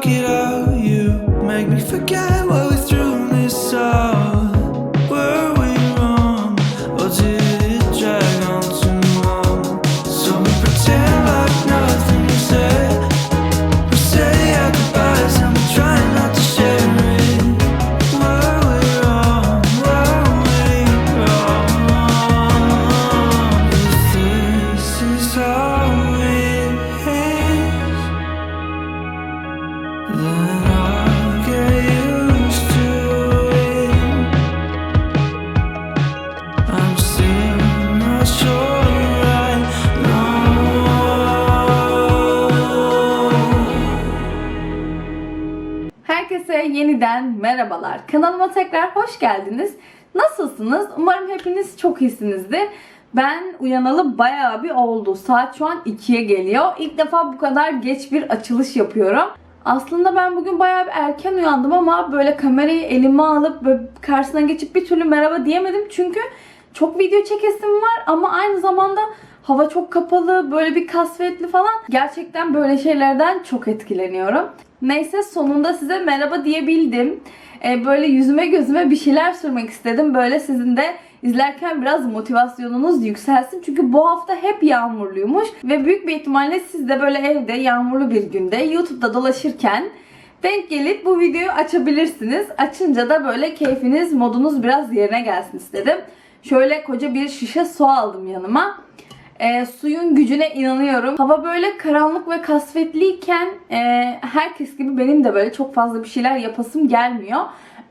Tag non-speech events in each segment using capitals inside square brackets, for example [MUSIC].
talk it out. You make me forget geldiniz. Nasılsınız? Umarım hepiniz çok iyisinizdir. Ben uyanalı bayağı bir oldu. Saat şu an 2'ye geliyor. İlk defa bu kadar geç bir açılış yapıyorum. Aslında ben bugün bayağı bir erken uyandım ama böyle kamerayı elime alıp böyle karşısına geçip bir türlü merhaba diyemedim. Çünkü çok video çekesim var ama aynı zamanda hava çok kapalı, böyle bir kasvetli falan. Gerçekten böyle şeylerden çok etkileniyorum. Neyse sonunda size merhaba diyebildim. Ee, böyle yüzüme gözüme bir şeyler sürmek istedim. Böyle sizin de izlerken biraz motivasyonunuz yükselsin. Çünkü bu hafta hep yağmurluymuş. Ve büyük bir ihtimalle siz de böyle evde yağmurlu bir günde YouTube'da dolaşırken denk gelip bu videoyu açabilirsiniz. Açınca da böyle keyfiniz, modunuz biraz yerine gelsin istedim. Şöyle koca bir şişe su aldım yanıma. E, suyun gücüne inanıyorum. Hava böyle karanlık ve kasvetliyken e, herkes gibi benim de böyle çok fazla bir şeyler yapasım gelmiyor.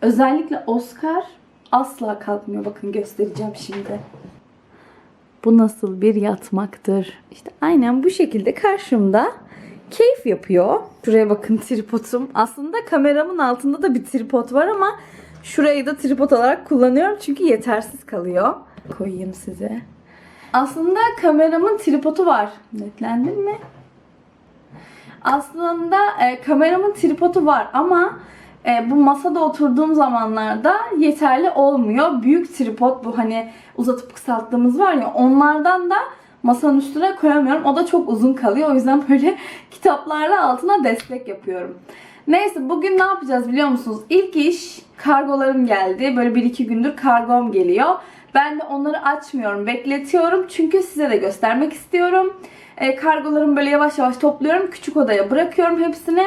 Özellikle Oscar asla kalkmıyor. Bakın göstereceğim şimdi. Bu nasıl bir yatmaktır? İşte aynen bu şekilde karşımda keyif yapıyor. Şuraya bakın tripodum. Aslında kameramın altında da bir tripod var ama şurayı da tripod olarak kullanıyorum çünkü yetersiz kalıyor. Koyayım size. Aslında kameramın tripodu var. Netlendin mi? Aslında e, kameramın tripodu var ama e, bu masada oturduğum zamanlarda yeterli olmuyor. Büyük tripod bu hani uzatıp kısalttığımız var ya onlardan da masanın üstüne koyamıyorum. O da çok uzun kalıyor. O yüzden böyle [LAUGHS] kitaplarla altına destek yapıyorum. Neyse bugün ne yapacağız biliyor musunuz? İlk iş kargolarım geldi. Böyle 1-2 gündür kargom geliyor. Ben de onları açmıyorum, bekletiyorum. Çünkü size de göstermek istiyorum. E, kargolarımı böyle yavaş yavaş topluyorum. Küçük odaya bırakıyorum hepsini.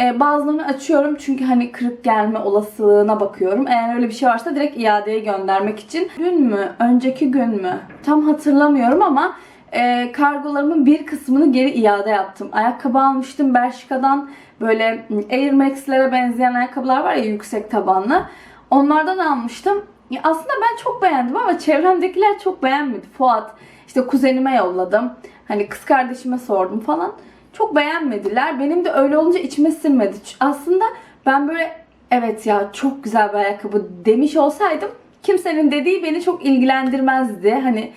E, bazılarını açıyorum çünkü hani kırık gelme olasılığına bakıyorum. Eğer öyle bir şey varsa direkt iadeye göndermek için. Dün mü, önceki gün mü? Tam hatırlamıyorum ama e, kargolarımın bir kısmını geri iade yaptım. Ayakkabı almıştım Bershka'dan. Böyle Air Max'lere benzeyen ayakkabılar var ya yüksek tabanlı. Onlardan almıştım. Ya aslında ben çok beğendim ama çevremdekiler çok beğenmedi. Fuat, işte kuzenime yolladım. Hani kız kardeşime sordum falan. Çok beğenmediler. Benim de öyle olunca içime sinmedi. Aslında ben böyle evet ya çok güzel bir ayakkabı demiş olsaydım kimsenin dediği beni çok ilgilendirmezdi. Hani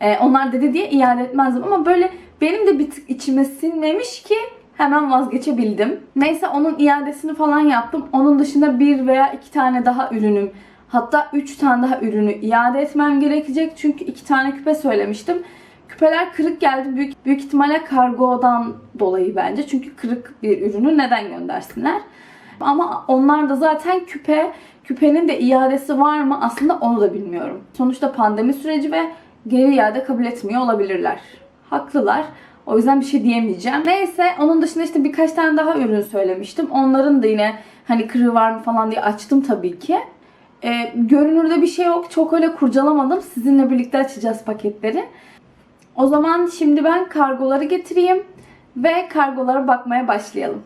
e, onlar dedi diye iade etmezdim ama böyle benim de bir tık içime sinmemiş ki hemen vazgeçebildim. Neyse onun iadesini falan yaptım. Onun dışında bir veya iki tane daha ürünüm hatta üç tane daha ürünü iade etmem gerekecek. Çünkü iki tane küpe söylemiştim. Küpeler kırık geldi. Büyük, büyük ihtimalle kargodan dolayı bence. Çünkü kırık bir ürünü neden göndersinler? Ama onlar da zaten küpe. Küpenin de iadesi var mı? Aslında onu da bilmiyorum. Sonuçta pandemi süreci ve geri iade kabul etmiyor olabilirler. Haklılar. O yüzden bir şey diyemeyeceğim. Neyse onun dışında işte birkaç tane daha ürün söylemiştim. Onların da yine hani kırığı var mı falan diye açtım tabii ki. Ee, görünürde bir şey yok. Çok öyle kurcalamadım. Sizinle birlikte açacağız paketleri. O zaman şimdi ben kargoları getireyim ve kargolara bakmaya başlayalım.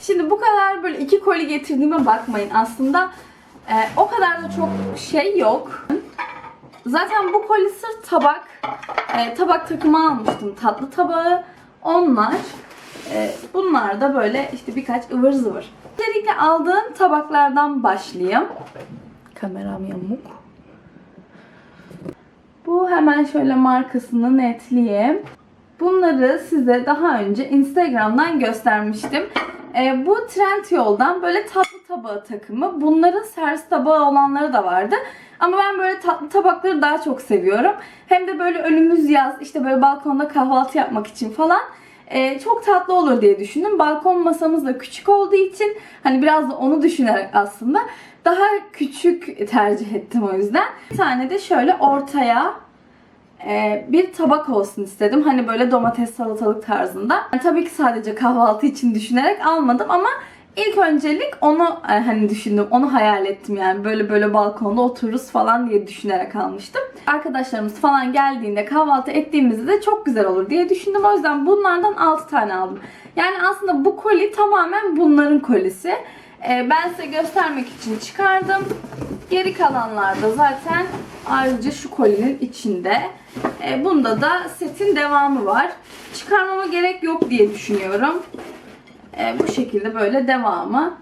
Şimdi bu kadar böyle iki koli getirdiğime bakmayın. Aslında e, o kadar da çok şey yok. Zaten bu koli sırf tabak. E, tabak takımı almıştım. Tatlı tabağı. Onlar. E, bunlar da böyle işte birkaç ıvır zıvır. Öncelikle aldığım tabaklardan başlayayım. Kameram yamuk. Bu hemen şöyle markasını netleyeyim. Bunları size daha önce Instagram'dan göstermiştim. E, bu Trendyol'dan böyle tatlı tabağı takımı. Bunların servis tabağı olanları da vardı. Ama ben böyle tatlı tabakları daha çok seviyorum. Hem de böyle önümüz yaz işte böyle balkonda kahvaltı yapmak için falan. e, çok tatlı olur diye düşündüm. Balkon masamız da küçük olduğu için hani biraz da onu düşünerek aslında daha küçük tercih ettim o yüzden. Bir tane de şöyle ortaya e, bir tabak olsun istedim. Hani böyle domates salatalık tarzında. Yani tabii ki sadece kahvaltı için düşünerek almadım ama ilk öncelik onu e, hani düşündüm. Onu hayal ettim yani. Böyle böyle balkonda otururuz falan diye düşünerek almıştım. Arkadaşlarımız falan geldiğinde kahvaltı ettiğimizde de çok güzel olur diye düşündüm. O yüzden bunlardan 6 tane aldım. Yani aslında bu koli tamamen bunların kolisi. E, ben size göstermek için çıkardım. Geri kalanlar da zaten ayrıca şu kolinin içinde. E, bunda da setin devamı var. Çıkarmama gerek yok diye düşünüyorum. E, bu şekilde böyle devamı.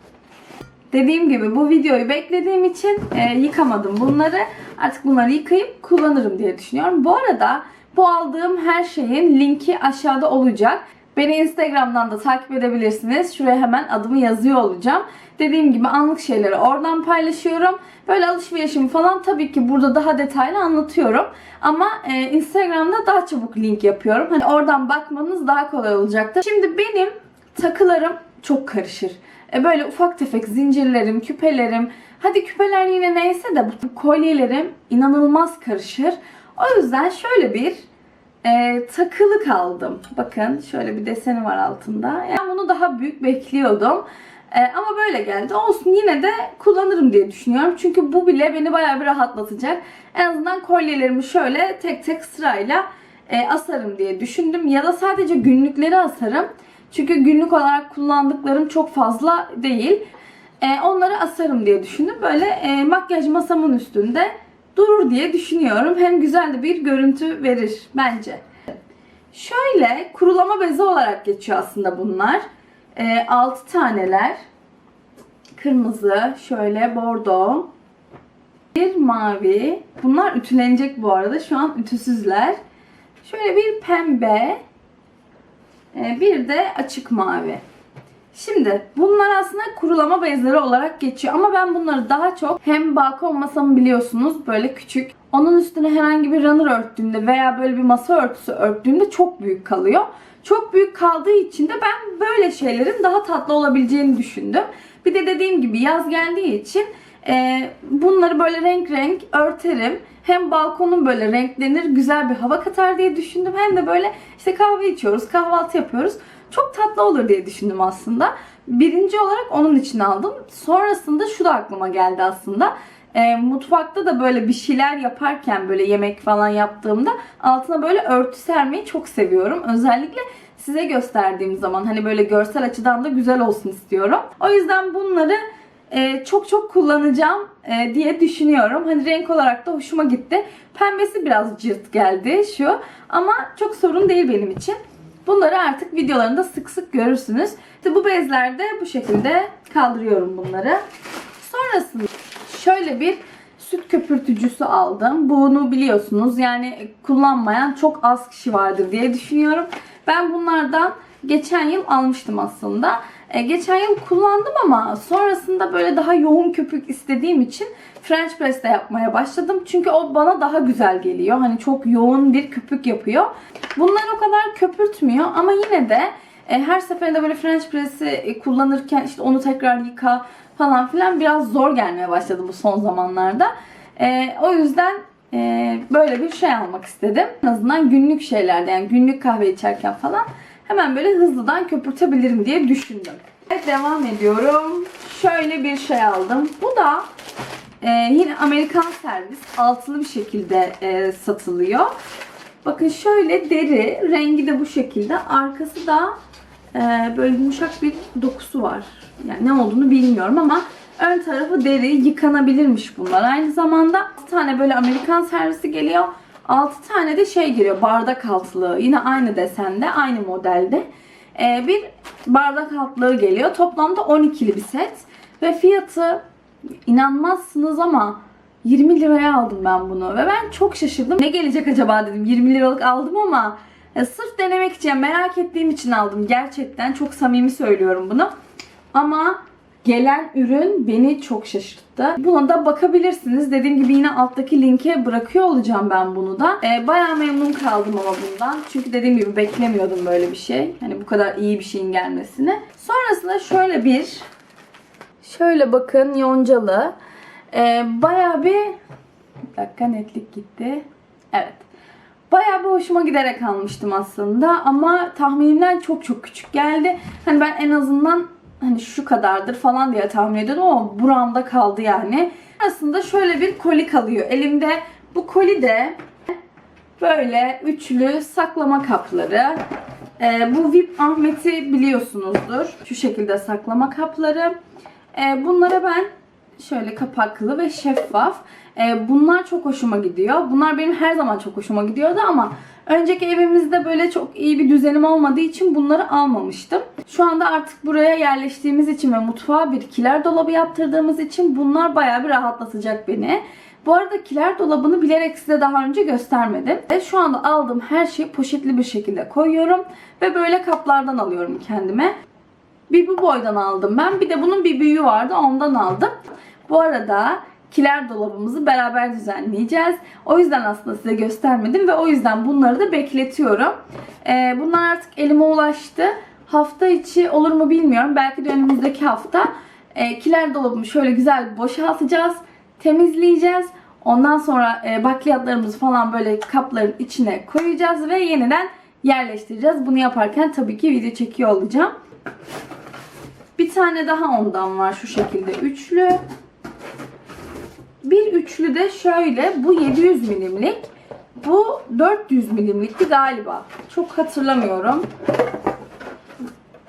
Dediğim gibi bu videoyu beklediğim için e, yıkamadım bunları. Artık bunları yıkayıp kullanırım diye düşünüyorum. Bu arada bu aldığım her şeyin linki aşağıda olacak. Beni Instagram'dan da takip edebilirsiniz. Şuraya hemen adımı yazıyor olacağım. Dediğim gibi anlık şeyleri oradan paylaşıyorum. Böyle alışverişimi falan tabii ki burada daha detaylı anlatıyorum. Ama e, Instagram'da daha çabuk link yapıyorum. Hani oradan bakmanız daha kolay olacaktır. Şimdi benim takılarım çok karışır. E, böyle ufak tefek zincirlerim, küpelerim. Hadi küpeler yine neyse de bu kolyelerim inanılmaz karışır. O yüzden şöyle bir e, takılı kaldım. Bakın şöyle bir deseni var altında. Yani bunu daha büyük bekliyordum. E, ama böyle geldi. Olsun yine de kullanırım diye düşünüyorum. Çünkü bu bile beni bayağı bir rahatlatacak. En azından kolyelerimi şöyle tek tek sırayla e, asarım diye düşündüm. Ya da sadece günlükleri asarım. Çünkü günlük olarak kullandıklarım çok fazla değil. E, onları asarım diye düşündüm. Böyle e, makyaj masamın üstünde durur diye düşünüyorum. Hem güzel de bir görüntü verir bence. Şöyle kurulama bezi olarak geçiyor aslında bunlar. E, 6 taneler. Kırmızı, şöyle bordo. Bir mavi. Bunlar ütülenecek bu arada. Şu an ütüsüzler. Şöyle bir pembe. e, Bir de açık mavi. Şimdi bunlar aslında kurulama bezleri olarak geçiyor ama ben bunları daha çok hem balkon masamı biliyorsunuz böyle küçük. Onun üstüne herhangi bir runner örttüğümde veya böyle bir masa örtüsü örttüğümde çok büyük kalıyor. Çok büyük kaldığı için de ben böyle şeylerin daha tatlı olabileceğini düşündüm. Bir de dediğim gibi yaz geldiği için e, bunları böyle renk renk örterim. Hem balkonum böyle renklenir, güzel bir hava katar diye düşündüm. Hem de böyle işte kahve içiyoruz, kahvaltı yapıyoruz. Çok tatlı olur diye düşündüm aslında. Birinci olarak onun için aldım. Sonrasında şu da aklıma geldi aslında. E, mutfakta da böyle bir şeyler yaparken böyle yemek falan yaptığımda altına böyle örtü sermeyi çok seviyorum. Özellikle size gösterdiğim zaman hani böyle görsel açıdan da güzel olsun istiyorum. O yüzden bunları e, çok çok kullanacağım e, diye düşünüyorum. Hani renk olarak da hoşuma gitti. Pembesi biraz cırt geldi şu ama çok sorun değil benim için. Bunları artık videolarında sık sık görürsünüz. İşte bu bezlerde bu şekilde kaldırıyorum bunları. Sonrasında şöyle bir süt köpürtücüsü aldım. Bunu biliyorsunuz yani kullanmayan çok az kişi vardır diye düşünüyorum. Ben bunlardan geçen yıl almıştım aslında. E, geçen yıl kullandım ama sonrasında böyle daha yoğun köpük istediğim için French press'te yapmaya başladım. Çünkü o bana daha güzel geliyor. Hani çok yoğun bir köpük yapıyor. Bunlar o kadar köpürtmüyor ama yine de e, her seferinde böyle French press'i e, kullanırken işte onu tekrar yıka falan filan biraz zor gelmeye başladı bu son zamanlarda. O yüzden böyle bir şey almak istedim. En azından günlük şeylerde yani günlük kahve içerken falan hemen böyle hızlıdan köpürtebilirim diye düşündüm. Evet devam ediyorum. Şöyle bir şey aldım. Bu da e, yine Amerikan servis altılı bir şekilde e, satılıyor. Bakın şöyle deri, rengi de bu şekilde. Arkası da e, böyle yumuşak bir dokusu var. Yani ne olduğunu bilmiyorum ama ön tarafı deri, yıkanabilirmiş bunlar. Aynı zamanda 6 tane böyle Amerikan servisi geliyor. 6 tane de şey geliyor, bardak altlığı. Yine aynı desende, aynı modelde. E, bir bardak altlığı geliyor. Toplamda 12'li bir set. Ve fiyatı inanmazsınız ama 20 liraya aldım ben bunu ve ben çok şaşırdım. Ne gelecek acaba dedim. 20 liralık aldım ama e, sırf denemek için merak ettiğim için aldım. Gerçekten çok samimi söylüyorum bunu. Ama gelen ürün beni çok şaşırttı. Buna da bakabilirsiniz. Dediğim gibi yine alttaki linke bırakıyor olacağım ben bunu da. Ee, bayağı memnun kaldım ama bundan. Çünkü dediğim gibi beklemiyordum böyle bir şey. Hani bu kadar iyi bir şeyin gelmesini. Sonrasında şöyle bir şöyle bakın yoncalı. Ee, bayağı bir bir dakika netlik gitti. Evet. Bayağı bir hoşuma giderek almıştım aslında ama tahminimden çok çok küçük geldi. Hani ben en azından hani şu kadardır falan diye tahmin ediyordum ama buramda kaldı yani. Aslında şöyle bir koli kalıyor elimde. Bu koli de böyle üçlü saklama kapları. Ee, bu VIP Ahmet'i biliyorsunuzdur. Şu şekilde saklama kapları. Ee, bunlara ben şöyle kapaklı ve şeffaf. Ee, bunlar çok hoşuma gidiyor. Bunlar benim her zaman çok hoşuma gidiyordu ama önceki evimizde böyle çok iyi bir düzenim olmadığı için bunları almamıştım. Şu anda artık buraya yerleştiğimiz için ve mutfağa bir kiler dolabı yaptırdığımız için bunlar bayağı bir rahatlatacak beni. Bu arada kiler dolabını bilerek size daha önce göstermedim. Ve şu anda aldığım her şeyi poşetli bir şekilde koyuyorum. Ve böyle kaplardan alıyorum kendime. Bir bu boydan aldım ben. Bir de bunun bir büyüğü vardı ondan aldım. Bu arada kiler dolabımızı beraber düzenleyeceğiz. O yüzden aslında size göstermedim ve o yüzden bunları da bekletiyorum. Ee, bunlar artık elime ulaştı. Hafta içi olur mu bilmiyorum. Belki de önümüzdeki hafta e, kiler dolabımı şöyle güzel boşaltacağız. Temizleyeceğiz. Ondan sonra e, bakliyatlarımızı falan böyle kapların içine koyacağız ve yeniden yerleştireceğiz. Bunu yaparken tabii ki video çekiyor olacağım. Bir tane daha ondan var şu şekilde üçlü. Bir üçlü de şöyle bu 700 milimlik. Bu 400 milimlikti galiba. Çok hatırlamıyorum.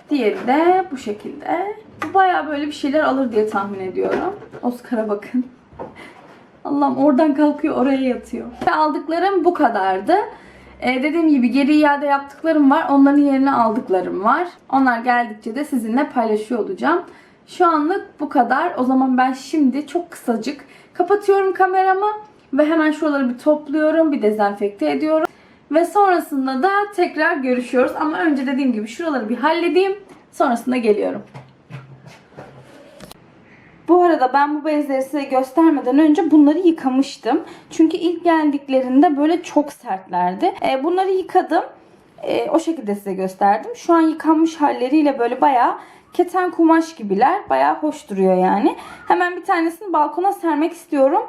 Diğeri de bu şekilde. Bu baya böyle bir şeyler alır diye tahmin ediyorum. Oscar'a bakın. [LAUGHS] Allah'ım oradan kalkıyor oraya yatıyor. Aldıklarım bu kadardı. Ee, dediğim gibi geri iade yaptıklarım var. Onların yerine aldıklarım var. Onlar geldikçe de sizinle paylaşıyor olacağım. Şu anlık bu kadar. O zaman ben şimdi çok kısacık kapatıyorum kameramı ve hemen şuraları bir topluyorum, bir dezenfekte ediyorum. Ve sonrasında da tekrar görüşüyoruz. Ama önce dediğim gibi şuraları bir halledeyim. Sonrasında geliyorum. Bu arada ben bu bezleri size göstermeden önce bunları yıkamıştım. Çünkü ilk geldiklerinde böyle çok sertlerdi. E, bunları yıkadım. E, o şekilde size gösterdim. Şu an yıkanmış halleriyle böyle bayağı keten kumaş gibiler. Bayağı hoş duruyor yani. Hemen bir tanesini balkona sermek istiyorum.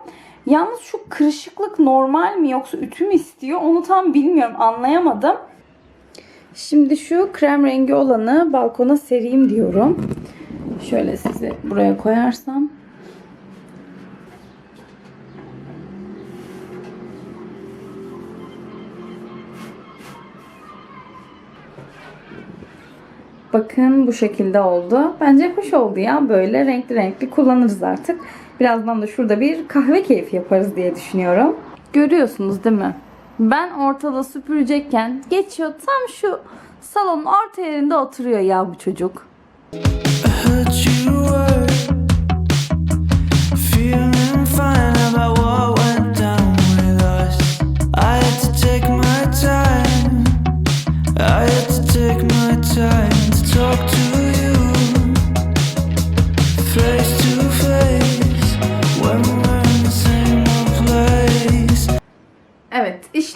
Yalnız şu kırışıklık normal mi yoksa ütü mü istiyor onu tam bilmiyorum anlayamadım. Şimdi şu krem rengi olanı balkona sereyim diyorum. Şöyle sizi buraya koyarsam. Bakın bu şekilde oldu. Bence hoş oldu ya. Böyle renkli renkli kullanırız artık. Birazdan da şurada bir kahve keyfi yaparız diye düşünüyorum. Görüyorsunuz değil mi? Ben ortada süpürecekken geçiyor tam şu salonun orta yerinde oturuyor ya bu çocuk. heard you were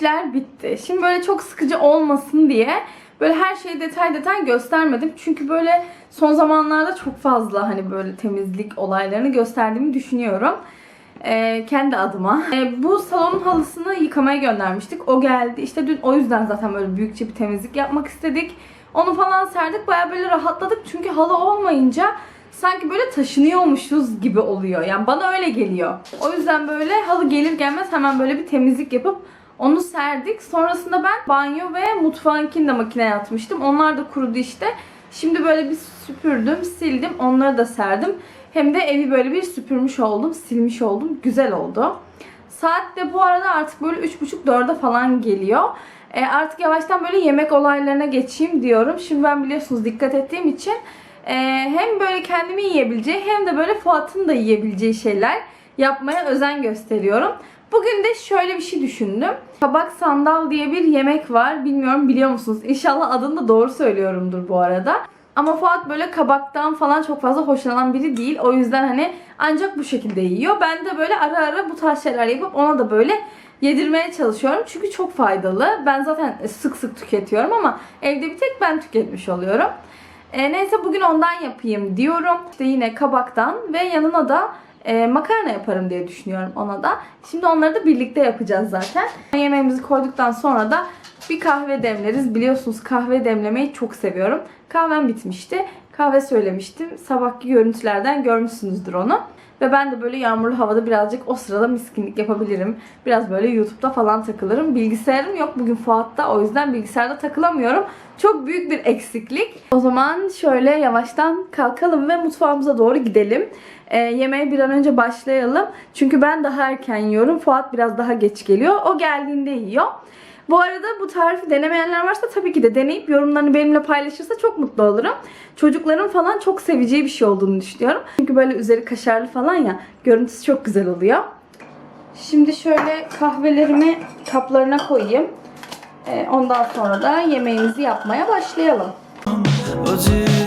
işler bitti. Şimdi böyle çok sıkıcı olmasın diye böyle her şeyi detay detay göstermedim. Çünkü böyle son zamanlarda çok fazla hani böyle temizlik olaylarını gösterdiğimi düşünüyorum. Ee, kendi adıma. Ee, bu salonun halısını yıkamaya göndermiştik. O geldi. İşte dün o yüzden zaten böyle büyükçe bir temizlik yapmak istedik. Onu falan serdik. Baya böyle rahatladık. Çünkü halı olmayınca sanki böyle taşınıyormuşuz gibi oluyor. Yani bana öyle geliyor. O yüzden böyle halı gelir gelmez hemen böyle bir temizlik yapıp onu serdik. Sonrasında ben banyo ve mutfağınkini de makineye atmıştım. Onlar da kurudu işte. Şimdi böyle bir süpürdüm, sildim. Onları da serdim. Hem de evi böyle bir süpürmüş oldum, silmiş oldum. Güzel oldu. Saat de bu arada artık böyle 3.30-4'e falan geliyor. E, artık yavaştan böyle yemek olaylarına geçeyim diyorum. Şimdi ben biliyorsunuz dikkat ettiğim için e, hem böyle kendimi yiyebileceği hem de böyle Fuat'ın da yiyebileceği şeyler yapmaya özen gösteriyorum. Bugün de şöyle bir şey düşündüm. Kabak sandal diye bir yemek var. Bilmiyorum biliyor musunuz? İnşallah adını da doğru söylüyorumdur bu arada. Ama Fuat böyle kabaktan falan çok fazla hoşlanan biri değil. O yüzden hani ancak bu şekilde yiyor. Ben de böyle ara ara bu tarz şeyler yapıp ona da böyle yedirmeye çalışıyorum. Çünkü çok faydalı. Ben zaten sık sık tüketiyorum ama evde bir tek ben tüketmiş oluyorum. E, neyse bugün ondan yapayım diyorum. İşte yine kabaktan ve yanına da e, makarna yaparım diye düşünüyorum ona da. Şimdi onları da birlikte yapacağız zaten. Yemeğimizi koyduktan sonra da bir kahve demleriz. Biliyorsunuz kahve demlemeyi çok seviyorum. Kahvem bitmişti. Kahve söylemiştim. Sabahki görüntülerden görmüşsünüzdür onu. Ve ben de böyle yağmurlu havada birazcık o sırada miskinlik yapabilirim. Biraz böyle YouTube'da falan takılırım. Bilgisayarım yok bugün Fuat'ta. O yüzden bilgisayarda takılamıyorum. Çok büyük bir eksiklik. O zaman şöyle yavaştan kalkalım ve mutfağımıza doğru gidelim. Ee, yemeğe bir an önce başlayalım. Çünkü ben daha erken yiyorum. Fuat biraz daha geç geliyor. O geldiğinde yiyor. Bu arada bu tarifi denemeyenler varsa tabii ki de deneyip yorumlarını benimle paylaşırsa çok mutlu olurum. Çocukların falan çok seveceği bir şey olduğunu düşünüyorum. Çünkü böyle üzeri kaşarlı falan ya görüntüsü çok güzel oluyor. Şimdi şöyle kahvelerimi kaplarına koyayım. Ee, ondan sonra da yemeğimizi yapmaya başlayalım. Or did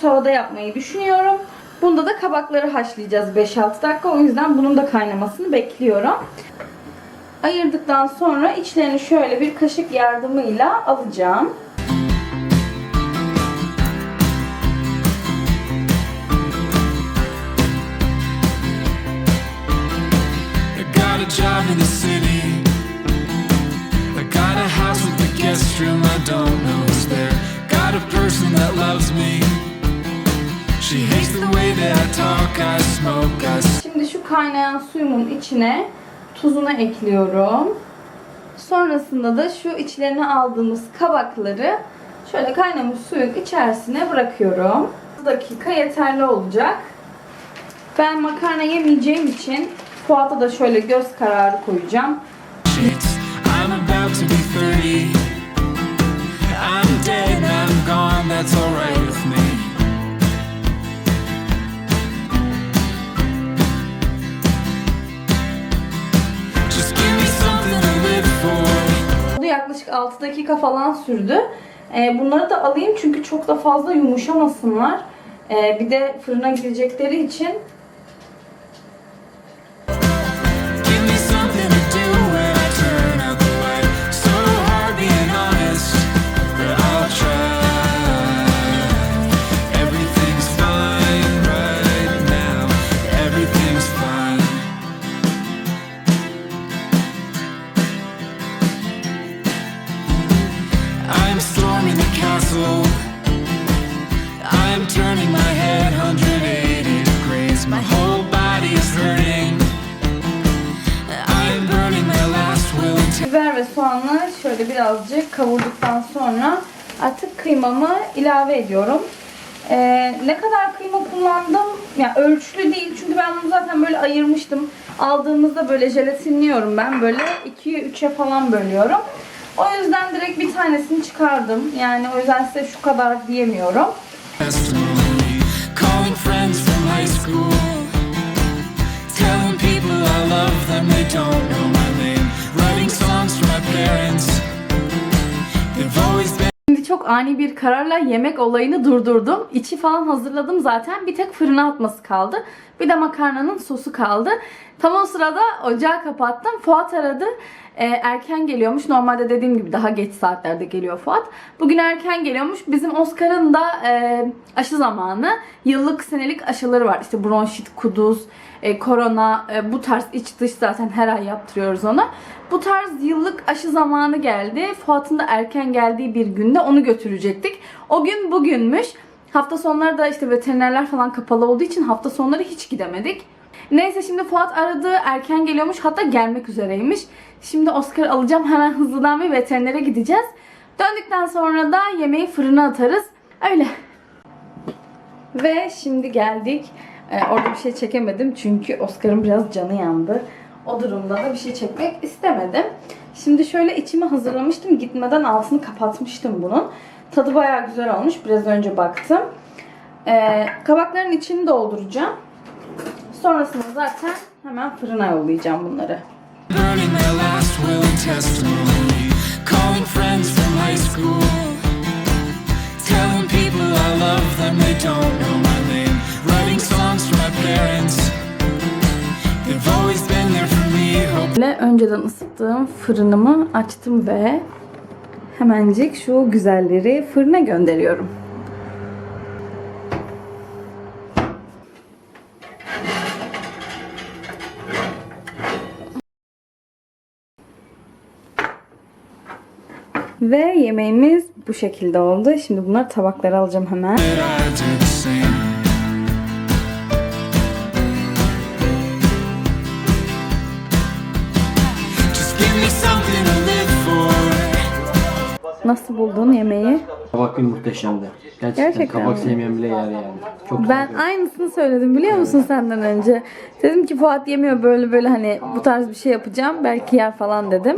tavada yapmayı düşünüyorum. Bunda da kabakları haşlayacağız 5-6 dakika. O yüzden bunun da kaynamasını bekliyorum. Ayırdıktan sonra içlerini şöyle bir kaşık yardımıyla alacağım. Got a house with a guest room I don't know who's there. Got a person that loves me. She hates the way that I talk, I smoke, I s- Şimdi şu kaynayan suyumun içine tuzunu ekliyorum. Sonrasında da şu içlerine aldığımız kabakları şöyle kaynamış suyun içerisine bırakıyorum. 30 dakika yeterli olacak. Ben makarna yemeyeceğim için Fuat'a da şöyle göz kararı koyacağım. sheets. I'm about to be 30. I'm dead, I'm gone, that's alright yaklaşık 6 dakika falan sürdü. Ee, bunları da alayım çünkü çok da fazla yumuşamasınlar. Ee, bir de fırına girecekleri için şöyle birazcık kavurduktan sonra artık kıymamı ilave ediyorum. Ee, ne kadar kıyma kullandım? Yani ölçülü değil çünkü ben bunu zaten böyle ayırmıştım. Aldığımızda böyle jelatinliyorum ben. Böyle 2'ye 3'e falan bölüyorum. O yüzden direkt bir tanesini çıkardım. Yani o yüzden size şu kadar diyemiyorum. Telling people I love them, they don't know Şimdi çok ani bir kararla yemek olayını durdurdum. İçi falan hazırladım zaten. Bir tek fırına atması kaldı. Bir de makarnanın sosu kaldı. Tam o sırada ocağı kapattım. Fuat aradı. Ee, erken geliyormuş. Normalde dediğim gibi daha geç saatlerde geliyor Fuat. Bugün erken geliyormuş. Bizim Oscar'ın da e, aşı zamanı. Yıllık senelik aşıları var. İşte bronşit, kuduz, e, korona, e, bu tarz iç dış zaten her ay yaptırıyoruz ona. Bu tarz yıllık aşı zamanı geldi. Fuat'ın da erken geldiği bir günde onu götürecektik. O gün bugünmüş. Hafta sonları da işte veterinerler falan kapalı olduğu için hafta sonları hiç gidemedik. Neyse şimdi Fuat aradı. Erken geliyormuş. Hatta gelmek üzereymiş. Şimdi Oscar alacağım. Hemen hızlıdan bir veterinere gideceğiz. Döndükten sonra da yemeği fırına atarız. Öyle. Ve şimdi geldik. Ee, orada bir şey çekemedim çünkü Oscar'ın biraz canı yandı. O durumda da bir şey çekmek istemedim. Şimdi şöyle içimi hazırlamıştım. Gitmeden altını kapatmıştım bunun. Tadı bayağı güzel olmuş. Biraz önce baktım. Ee, kabakların içini dolduracağım. Sonrasında zaten hemen fırına yollayacağım bunları. Böyle önceden ısıttığım fırınımı açtım ve hemencik şu güzelleri fırına gönderiyorum. Ve yemeğimiz bu şekilde oldu. Şimdi bunları tabaklara alacağım hemen. Nasıl buldun yemeği? Kabak bir muhteşemdi. Gerçekten, Gerçekten kabak mi? sevmeyen bile yer yani. Çok Ben güzel. aynısını söyledim biliyor musun senden önce? Dedim ki Fuat yemiyor böyle böyle hani bu tarz bir şey yapacağım. Belki yer falan dedim.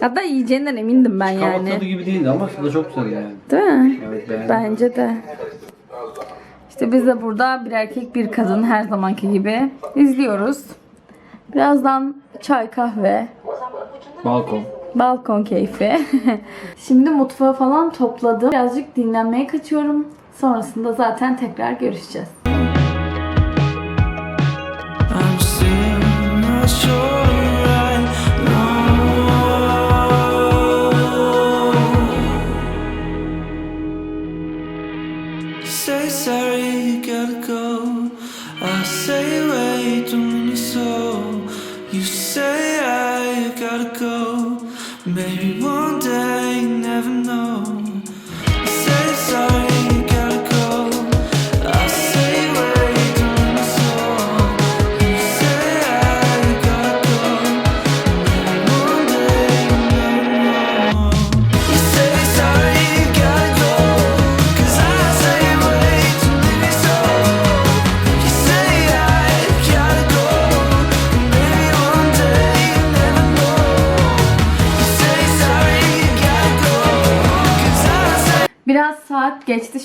Hatta yiyeceğinden emindim ben Kabak yani. tadı gibi değildi ama tadı çok güzel yani. Değil mi? Evet beğendim. Bence de. İşte biz de burada bir erkek bir kadın her zamanki gibi izliyoruz. Birazdan çay kahve, Balkon. Balkon keyfi. [LAUGHS] Şimdi mutfağı falan topladım. Birazcık dinlenmeye kaçıyorum. Sonrasında zaten tekrar görüşeceğiz.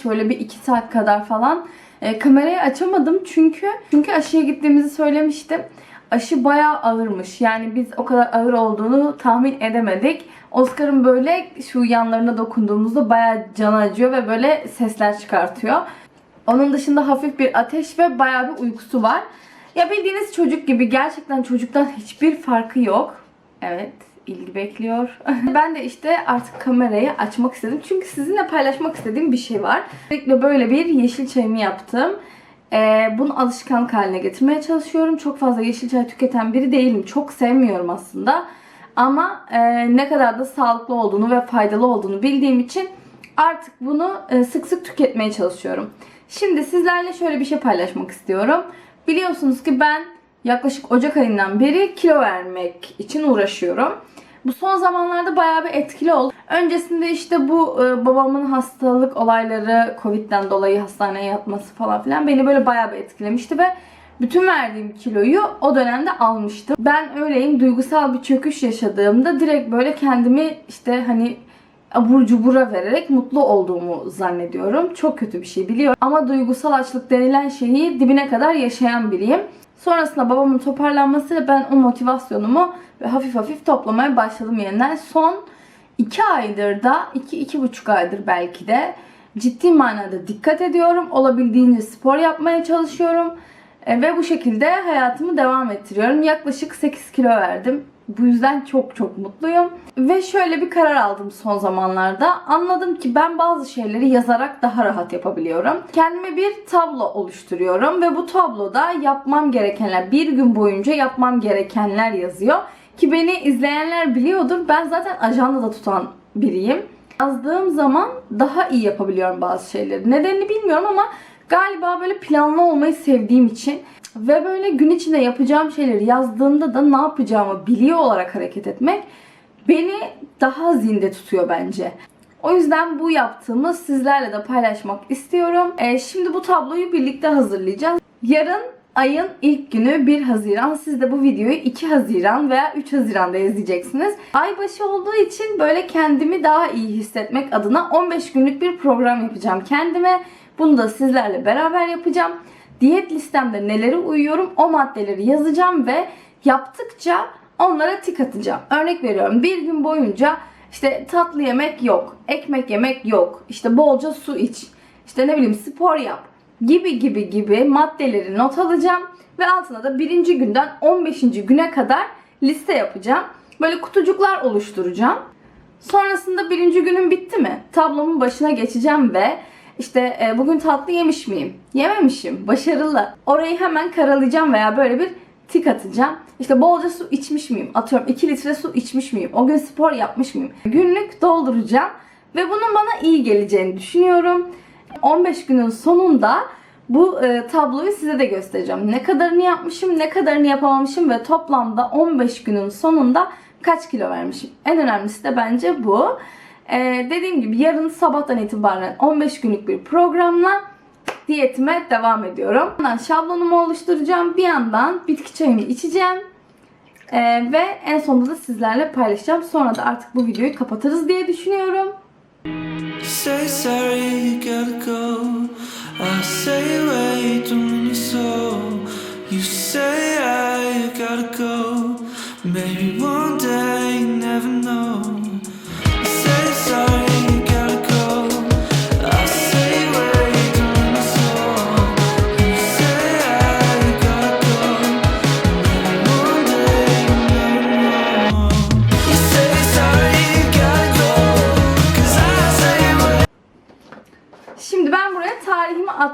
Şöyle bir iki saat kadar falan. E, kamerayı açamadım çünkü çünkü aşıya gittiğimizi söylemiştim. Aşı bayağı ağırmış. Yani biz o kadar ağır olduğunu tahmin edemedik. Oscar'ın böyle şu yanlarına dokunduğumuzda bayağı canı acıyor ve böyle sesler çıkartıyor. Onun dışında hafif bir ateş ve bayağı bir uykusu var. Ya bildiğiniz çocuk gibi gerçekten çocuktan hiçbir farkı yok. Evet, ilgi bekliyor. [LAUGHS] ben de işte artık kamerayı açmak istedim. Çünkü sizinle paylaşmak istediğim bir şey var. Özellikle böyle bir yeşil çayımı yaptım. Ee, bunu alışkanlık haline getirmeye çalışıyorum. Çok fazla yeşil çay tüketen biri değilim. Çok sevmiyorum aslında. Ama e, ne kadar da sağlıklı olduğunu ve faydalı olduğunu bildiğim için artık bunu e, sık sık tüketmeye çalışıyorum. Şimdi sizlerle şöyle bir şey paylaşmak istiyorum. Biliyorsunuz ki ben yaklaşık Ocak ayından beri kilo vermek için uğraşıyorum. Bu son zamanlarda bayağı bir etkili oldu. Öncesinde işte bu e, babamın hastalık olayları, Covid'den dolayı hastaneye yatması falan filan beni böyle bayağı bir etkilemişti ve bütün verdiğim kiloyu o dönemde almıştım. Ben öyleyim duygusal bir çöküş yaşadığımda direkt böyle kendimi işte hani abur cubura vererek mutlu olduğumu zannediyorum. Çok kötü bir şey biliyorum. Ama duygusal açlık denilen şeyi dibine kadar yaşayan biriyim. Sonrasında babamın toparlanmasıyla ben o motivasyonumu ve hafif hafif toplamaya başladım yeniden. Son 2 aydır da 2-2,5 aydır belki de ciddi manada dikkat ediyorum. Olabildiğince spor yapmaya çalışıyorum. E, Ve bu şekilde hayatımı devam ettiriyorum. Yaklaşık 8 kilo verdim. Bu yüzden çok çok mutluyum. Ve şöyle bir karar aldım son zamanlarda. Anladım ki ben bazı şeyleri yazarak daha rahat yapabiliyorum. Kendime bir tablo oluşturuyorum ve bu tabloda yapmam gerekenler, bir gün boyunca yapmam gerekenler yazıyor. Ki beni izleyenler biliyordur. Ben zaten ajanda da tutan biriyim. Yazdığım zaman daha iyi yapabiliyorum bazı şeyleri. Nedenini bilmiyorum ama galiba böyle planlı olmayı sevdiğim için Ve böyle gün içinde yapacağım şeyleri yazdığımda da ne yapacağımı biliyor olarak hareket etmek beni daha zinde tutuyor bence. O yüzden bu yaptığımı sizlerle de paylaşmak istiyorum. Ee, şimdi bu tabloyu birlikte hazırlayacağız. Yarın ayın ilk günü 1 Haziran. Siz de bu videoyu 2 Haziran veya 3 Haziran'da izleyeceksiniz. Ay başı olduğu için böyle kendimi daha iyi hissetmek adına 15 günlük bir program yapacağım kendime. Bunu da sizlerle beraber yapacağım. Diyet listemde nelere uyuyorum o maddeleri yazacağım ve yaptıkça onlara tik atacağım. Örnek veriyorum bir gün boyunca işte tatlı yemek yok, ekmek yemek yok, işte bolca su iç, işte ne bileyim spor yap gibi gibi gibi maddeleri not alacağım ve altına da birinci günden 15. güne kadar liste yapacağım. Böyle kutucuklar oluşturacağım. Sonrasında birinci günüm bitti mi? Tablomun başına geçeceğim ve işte e, bugün tatlı yemiş miyim? Yememişim. Başarılı. Orayı hemen karalayacağım veya böyle bir tik atacağım. İşte bolca su içmiş miyim? Atıyorum 2 litre su içmiş miyim? O gün spor yapmış mıyım? Günlük dolduracağım ve bunun bana iyi geleceğini düşünüyorum. 15 günün sonunda bu e, tabloyu size de göstereceğim. Ne kadarını yapmışım, ne kadarını yapamamışım ve toplamda 15 günün sonunda kaç kilo vermişim. En önemlisi de bence bu. E, dediğim gibi yarın sabahtan itibaren 15 günlük bir programla diyetime devam ediyorum. Ondan şablonumu oluşturacağım. Bir yandan bitki çayımı içeceğim. E, ve en sonunda da sizlerle paylaşacağım. Sonra da artık bu videoyu kapatırız diye düşünüyorum. Say sorry, you gotta go. I say wait, you so. You say I gotta go. Maybe one day, you never know.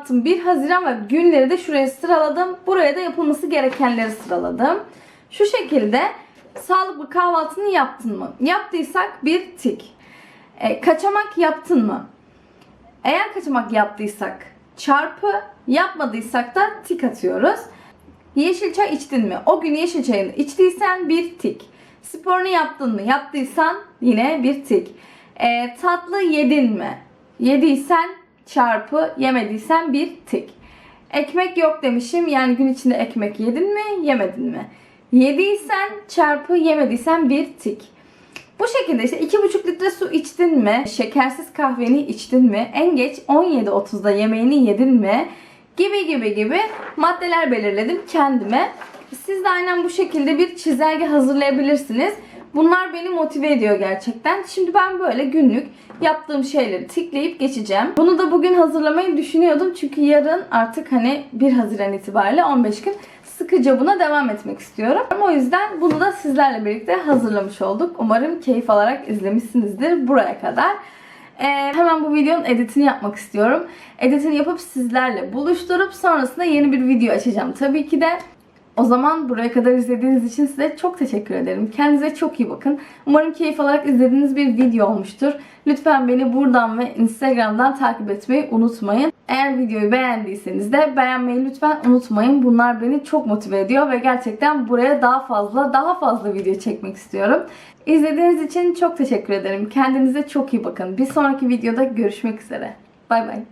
Attım. 1 Haziran ve günleri de şuraya sıraladım. Buraya da yapılması gerekenleri sıraladım. Şu şekilde sağlıklı kahvaltını yaptın mı? Yaptıysak bir tik. E, kaçamak yaptın mı? Eğer kaçamak yaptıysak çarpı, yapmadıysak da tik atıyoruz. Yeşil çay içtin mi? O gün yeşil çayını içtiysen bir tik. Sporunu yaptın mı? Yaptıysan yine bir tik. E, tatlı yedin mi? Yediysen çarpı, yemediysen bir tik. Ekmek yok demişim. Yani gün içinde ekmek yedin mi, yemedin mi? Yediysen çarpı, yemediysen bir tik. Bu şekilde işte 2,5 litre su içtin mi? Şekersiz kahveni içtin mi? En geç 17.30'da yemeğini yedin mi? Gibi gibi gibi maddeler belirledim kendime. Siz de aynen bu şekilde bir çizelge hazırlayabilirsiniz. Bunlar beni motive ediyor gerçekten. Şimdi ben böyle günlük yaptığım şeyleri tikleyip geçeceğim. Bunu da bugün hazırlamayı düşünüyordum. Çünkü yarın artık hani 1 Haziran itibariyle 15 gün sıkıca buna devam etmek istiyorum. O yüzden bunu da sizlerle birlikte hazırlamış olduk. Umarım keyif alarak izlemişsinizdir buraya kadar. Ee, hemen bu videonun editini yapmak istiyorum. Editini yapıp sizlerle buluşturup sonrasında yeni bir video açacağım. Tabii ki de o zaman buraya kadar izlediğiniz için size çok teşekkür ederim. Kendinize çok iyi bakın. Umarım keyif alarak izlediğiniz bir video olmuştur. Lütfen beni buradan ve Instagram'dan takip etmeyi unutmayın. Eğer videoyu beğendiyseniz de beğenmeyi lütfen unutmayın. Bunlar beni çok motive ediyor ve gerçekten buraya daha fazla daha fazla video çekmek istiyorum. İzlediğiniz için çok teşekkür ederim. Kendinize çok iyi bakın. Bir sonraki videoda görüşmek üzere. Bay bay.